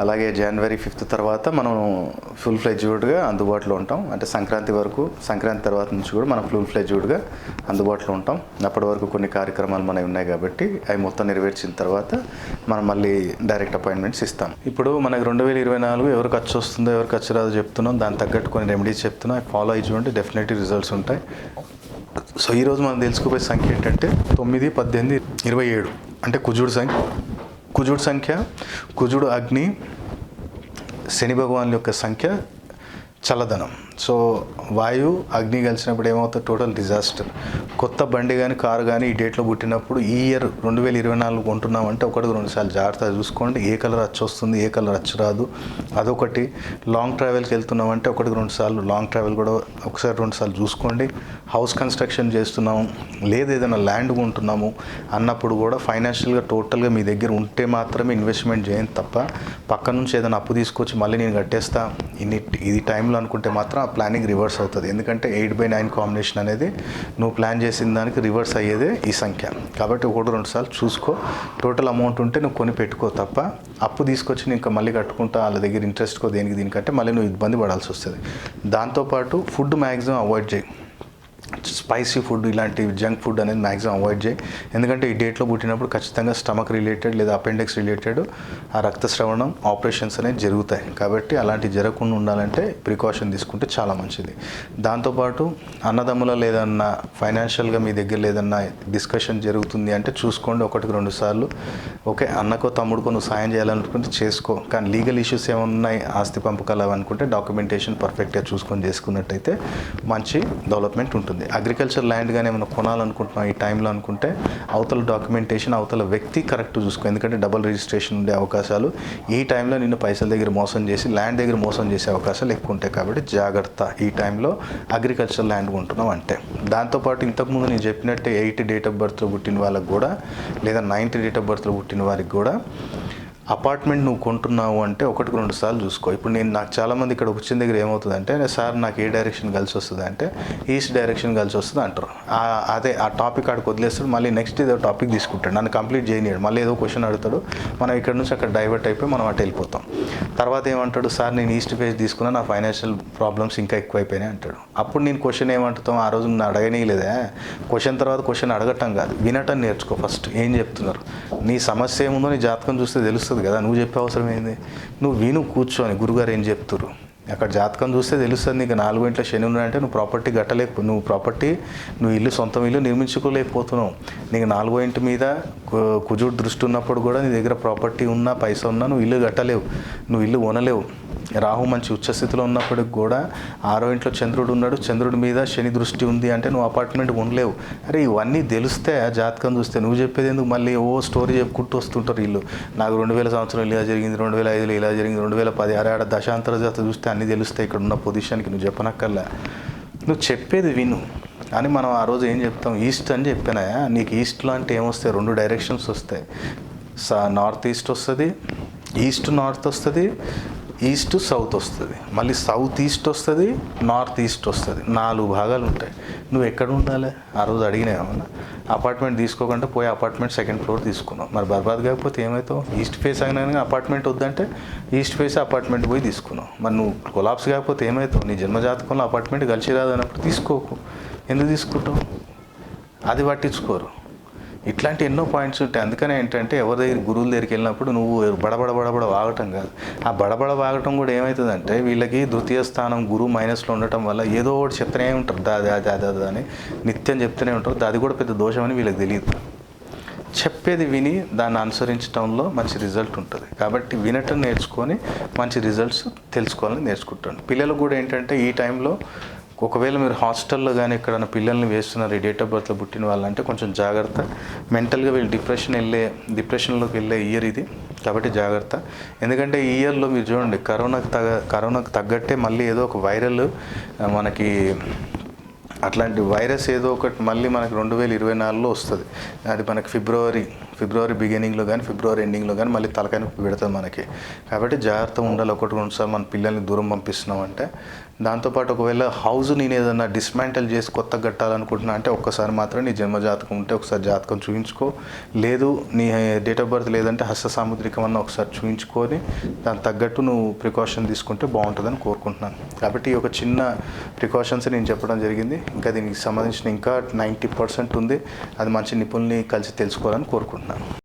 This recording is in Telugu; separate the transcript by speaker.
Speaker 1: అలాగే జనవరి ఫిఫ్త్ తర్వాత మనం ఫుల్ ఫ్లెజ్డ్గా అందుబాటులో ఉంటాం. అంటే సంక్రాంతి వరకు సంక్రాంతి తర్వాత నుంచి కూడా మనం ఫుల్ ఫ్లెజ్డ్గా అందుబాటులో ఉంటాం. అప్పటి వరకు కొన్ని కార్యక్రమాలు మనవి ఉన్నాయి కాబట్టి అవి మొత్తం నెరవేర్చిన తర్వాత మనం మళ్ళీ డైరెక్ట్ అపాయింట్మెంట్స్ ఇస్తాం. ఇప్పుడు మనకి రెండు వేల ఇరవై నాలుగు ఎవరు ఖర్చు వస్తుందో ఎవరు ఖర్చు రాదో చెప్తున్నాం. దాని తగ్గట్టు కొన్ని రెమెడీస్ చెప్తున్నాం. ఫాలో అయ్యి చూడండి డెఫినెట్లీ రిజల్ట్స్ ఉంటాయి. సో ఈరోజు మనం తెలుసుకోబోయే సంఖ్య ఏంటంటే తొమ్మిది పద్దెనిమిది ఇరవై ఏడు. అంటే కుజుడు సంఖ్య. కుజుడు సంఖ్య కుజుడు అగ్ని శని భగవాన్ యొక్క సంఖ్య చల్లదనం. సో వాయు అగ్ని కలిసినప్పుడు ఏమవుతుంది? టోటల్ డిజాస్టర్ కొత్త బండి కానీ కారు కానీ ఈ డేట్లో పుట్టినప్పుడు ఈ ఇయర్ రెండు వేల ఇరవై నాలుగు కొంటున్నామంటే ఒకటికి రెండు సార్లు జాగ్రత్తగా చూసుకోండి. ఏ కలర్ అచ్చు వస్తుంది ఏ కలర్ అచ్చు రాదు. అదొకటి. లాంగ్ ట్రావెల్కి వెళ్తున్నామంటే ఒకటికి రెండు సార్లు లాంగ్ ట్రావెల్ కూడా ఒకసారి రెండు సార్లు చూసుకోండి. హౌస్ కన్స్ట్రక్షన్ చేస్తున్నాము. లేదు ఏదైనా ల్యాండ్ కొంటున్నాము అన్నప్పుడు కూడా ఫైనాన్షియల్గా టోటల్గా మీ దగ్గర ఉంటే మాత్రమే ఇన్వెస్ట్మెంట్ చేయండి తప్ప పక్క నుంచి ఏదైనా అప్పు తీసుకొచ్చి మళ్ళీ నేను కట్టేస్తా. ఇన్ని ఇది టైంలో అనుకుంటే మాత్రం ప్లానింగ్ రివర్స్ అవుతుంది. ఎందుకంటే ఎయిట్ బై నైన్ కాంబినేషన్ అనేది నువ్వు ప్లాన్ చేసిన దానికి రివర్స్ అయ్యేదే ఈ సంఖ్య. కాబట్టి ఒకటి రెండు సార్లు చూసుకో. టోటల్ అమౌంట్ ఉంటే నువ్వు కొని పెట్టుకో తప్ప అప్పు తీసుకొచ్చి నేను ఇంకా మళ్ళీ కట్టుకుంటా వాళ్ళ దగ్గర ఇంట్రెస్ట్కో దేనికి దీనికంటే మళ్ళీ నువ్వు ఇబ్బంది పడాల్సి వస్తుంది. దాంతోపాటు ఫుడ్ మ్యాక్సిమం అవాయిడ్ చేయి. స్పైసీ ఫుడ్ ఇలాంటి జంక్ ఫుడ్ అనేది మ్యాక్సిమం అవాయిడ్ చేయి. ఎందుకంటే ఈ డేట్లో పుట్టినప్పుడు ఖచ్చితంగా స్టమక్ రిలేటెడ్ లేదా అపెండిక్స్ రిలేటెడ్ ఆ రక్తస్రవణం ఆపరేషన్స్ అనేవి జరుగుతాయి. కాబట్టి అలాంటివి జరగకుండా ఉండాలంటే ప్రికాషన్ తీసుకుంటే చాలా మంచిది. దాంతోపాటు అన్నదమ్ముల లేదన్నా ఫైనాన్షియల్గా మీ దగ్గర లేదన్నా డిస్కషన్ జరుగుతుంది అంటే చూసుకోండి ఒకటికి రెండు సార్లు. ఓకే అన్నకో తమ్ముడుకో నువ్వు సాయం చేయాలనుకుంటే చేసుకో. కానీ లీగల్ ఇష్యూస్ ఏమైనా ఆస్తి పంపకాలు అనుకుంటే డాక్యుమెంటేషన్ పర్ఫెక్ట్గా చూసుకొని చేసుకున్నట్టయితే మంచి డెవలప్మెంట్ ఉంటుంది. అగ్రికల్చర్ ల్యాండ్ కానీ ఏమైనా కొనాలనుకుంటున్నాం ఈ టైంలో అనుకుంటే అవతల డాక్యుమెంటేషన్ అవతల వ్యక్తి కరెక్ట్ చూసుకో. ఎందుకంటే డబుల్ రిజిస్ట్రేషన్ ఉండే అవకాశాలు. ఈ టైంలో నిన్ను పైసల దగ్గర మోసం చేసి ల్యాండ్ దగ్గర మోసం చేసే అవకాశాలు ఎక్కువ ఉంటాయి కాబట్టి జాగ్రత్త. ఈ టైంలో అగ్రికల్చర్ ల్యాండ్ కొంటున్నాం అంటే. దాంతోపాటు ఇంతకుముందు నేను చెప్పినట్టే ఎయిట్ డేట్ ఆఫ్ బర్త్లో పుట్టిన వాళ్ళకి కూడా లేదా నైన్త్ డేట్ ఆఫ్ బర్త్లో పుట్టిన వారికి కూడా అపార్ట్మెంట్ నువ్వు కొంటున్నావు అంటే ఒకటికి రెండు సార్లు చూసుకో. ఇప్పుడు నేను నాకు చాలామంది ఇక్కడ వచ్చిన దగ్గర ఏమవుతుందంటే సార్ నాకు ఏ డైరెక్షన్ కలిసి వస్తుంది అంటే ఈస్ట్ డైరెక్షన్ కలిసి వస్తుంది అంటారు. అదే ఆ టాపిక్ ఆడికి వదిలేస్తాడు మళ్ళీ నెక్స్ట్ ఏదో టాపిక్ తీసుకుంటాడు. నన్ను కంప్లీట్ చేయనియాడు. మళ్ళీ ఏదో క్వశ్చన్ అడుగుతాడు. మనం ఇక్కడ నుంచి అక్కడ డైవర్ట్ అయిపోయి మనం అటు వెళ్ళిపోతాం. తర్వాత ఏమంటాడు సార్ నేను ఈస్ట్ ఫేస్ తీసుకున్నా నా ఫైనాన్షియల్ ప్రాబ్లమ్స్ ఇంకా ఎక్కువైపోయినాయి అంటాడు. అప్పుడు నేను క్వశ్చన్ ఏమంటుతాం ఆ రోజు నేను అడగనీయలేదే. క్వశ్చన్ తర్వాత క్వశ్చన్ అడగటం కాదు. వినటం నేర్చుకో ఫస్ట్. ఏం చెప్తున్నారు? నీ సమస్య ఏముందో నీ జాతకం చూస్తే తెలుస్తుంది. కదా నువ్వు చెప్పే అవసరం ఏంది? నువ్వు విను కూర్చొని గురుగారు ఏం చెప్తురు అక్కడ జాతకం చూస్తే తెలుస్తుంది నీకు నాలుగు ఇంట్లో శని ఉన్నాడంటే నువ్వు ప్రాపర్టీ కట్టలేకపో నువ్వు ప్రాపర్టీ నువ్వు ఇల్లు సొంతం ఇల్లు నిర్మించుకోలేకపోతున్నావు. నీకు నాలుగో ఇంటి మీద కు- కుజుడు దృష్టి ఉన్నప్పుడు కూడా నీ దగ్గర ప్రాపర్టీ ఉన్నా పైసా ఉన్నా నువ్వు ఇల్లు కట్టలేవు. నువ్వు ఇల్లు కొనలేవు. రాహు మంచి ఉచ్చస్థితిలో ఉన్నప్పటికి కూడా ఆరో ఇంట్లో చంద్రుడు ఉన్నాడు. చంద్రుడి మీద శని దృష్టి ఉంది అంటే నువ్వు అపార్ట్మెంట్ ఉండలేవు. అరే ఇవన్నీ తెలిస్తే ఆ జాతకం చూస్తే నువ్వు చెప్పేది ఎందుకు? మళ్ళీ ఓ స్టోరీ చెప్పుకుంటూ వస్తుంటారు వీళ్ళు. నాకు రెండు వేల సంవత్సరం ఇలా జరిగింది రెండు వేల ఐదులో ఇలా జరిగింది రెండు వేల పది ఆడ దశాంతర జాత చూస్తే అన్నీ తెలుస్తాయి ఇక్కడ ఉన్న పొజిషన్కి నువ్వు చెప్పనక్కర్లే. నువ్వు చెప్పేది విను. అని మనం ఆ రోజు ఏం చెప్తాం? ఈస్ట్ అని చెప్పినాయా నీకు ఈస్ట్లో అంటే ఏమొస్తాయి? రెండు డైరెక్షన్స్ వస్తాయి. సా నార్త్ ఈస్ట్ వస్తుంది. ఈస్ట్ నార్త్ వస్తుంది. ఈస్ట్ సౌత్ వస్తుంది. మళ్ళీ సౌత్ ఈస్ట్ వస్తుంది నార్త్ ఈస్ట్ వస్తుంది. నాలుగు భాగాలు ఉంటాయి. నువ్వు ఎక్కడ ఉండాలి? ఆ రోజు అడిగినావేమన్నా అపార్ట్మెంట్ తీసుకోకుండా పోయి అపార్ట్మెంట్ సెకండ్ ఫ్లోర్ తీసుకున్నావు. మరి బర్బాద్ కాకపోతే ఏమవుతావు ఈస్ట్ ఫేస్ అయినా అపార్ట్మెంట్ వద్దంటే ఈస్ట్ ఫేస్ అపార్ట్మెంట్ పోయి తీసుకున్నావు. మరి నువ్వు కొలాప్స్ కాకపోతే ఏమవుతావు నీ జన్మజాతకంలో అపార్ట్మెంట్ కలిసి రాదు అన్నప్పుడు తీసుకోకు. ఎందుకు తీసుకుంటావు? అది పట్టించుకోరు. ఇట్లాంటి ఎన్నో పాయింట్స్ ఉంటాయి. అందుకనే ఏంటంటే ఎవరి దగ్గర గురువుల దగ్గరికి వెళ్ళినప్పుడు నువ్వు బడబడ బడబడ వాగటం కాదు. ఆ బడబడ వాగటం కూడా ఏమవుతుందంటే వీళ్ళకి ద్వితీయ స్థానం గురువు మైనస్లో ఉండటం వల్ల ఏదో ఒకటి చెప్తూనే ఉంటారు. దాది అది అది అది అని నిత్యం చెప్తూనే ఉంటారు. అది కూడా పెద్ద దోషం అని వీళ్ళకి తెలియదు. చెప్పేది విని దాన్ని అనుసరించడంలో మంచి రిజల్ట్ ఉంటుంది. కాబట్టి వినటం నేర్చుకొని మంచి రిజల్ట్స్ తెలుసుకోవాలని నేర్చుకుంటాను. పిల్లలు కూడా ఏంటంటే ఈ టైంలో ఒకవేళ మీరు హాస్టల్లో కానీ ఎక్కడైనా పిల్లల్ని వేస్తున్నారు ఈ డేట్ ఆఫ్ బర్త్లో పుట్టిన వాళ్ళంటే కొంచెం జాగ్రత్త. మెంటల్గా వీళ్ళు డిప్రెషన్ వెళ్ళే డిప్రెషన్లోకి వెళ్ళే ఇయర్ ఇది. కాబట్టి జాగ్రత్త. ఎందుకంటే ఈ ఇయర్లో మీరు చూడండి కరోనాకు తగ కరోనాకు తగ్గట్టే మళ్ళీ ఏదో ఒక వైరల్ మనకి అట్లాంటి వైరస్ ఏదో ఒకటి మళ్ళీ మనకి రెండు వేల ఇరవై నాలుగులో వస్తుంది. అది మనకి ఫిబ్రవరి ఫిబ్రవరి బిగినింగ్లో కానీ ఫిబ్రవరి ఎండింగ్లో కానీ మళ్ళీ తలకాయ నొప్పి పెడుతుంది మనకి. కాబట్టి జాగ్రత్తగా ఉండాలి. ఒకటి రెండు మన పిల్లల్ని దూరం పంపిస్తున్నామంటే. దాంతోపాటు ఒకవేళ హౌస్ నేను ఏదైనా డిస్మాంటల్ చేసి కొత్త కట్టాలనుకుంటున్నా అంటే ఒక్కసారి మాత్రం నీ జన్మ జాతకం ఉంటే ఒకసారి జాతకం చూపించుకో లేదు నీ డేట్ ఆఫ్ బర్త్ లేదంటే హస్త సాముద్రికం అన్న ఒకసారి చూపించుకొని దానికి తగ్గట్టు నువ్వు ప్రికాషన్ తీసుకుంటే బాగుంటుందని కోరుకుంటున్నాను. కాబట్టి ఈ ఒక చిన్న ప్రికాషన్స్ నేను చెప్పడం జరిగింది. ఇంకా దీనికి సంబంధించిన ఇంకా నైంటీ పర్సెంట్ ఉంది. అది మంచి నిపుణుల్ని కలిసి తెలుసుకోవాలని కోరుకుంటున్నాను. там.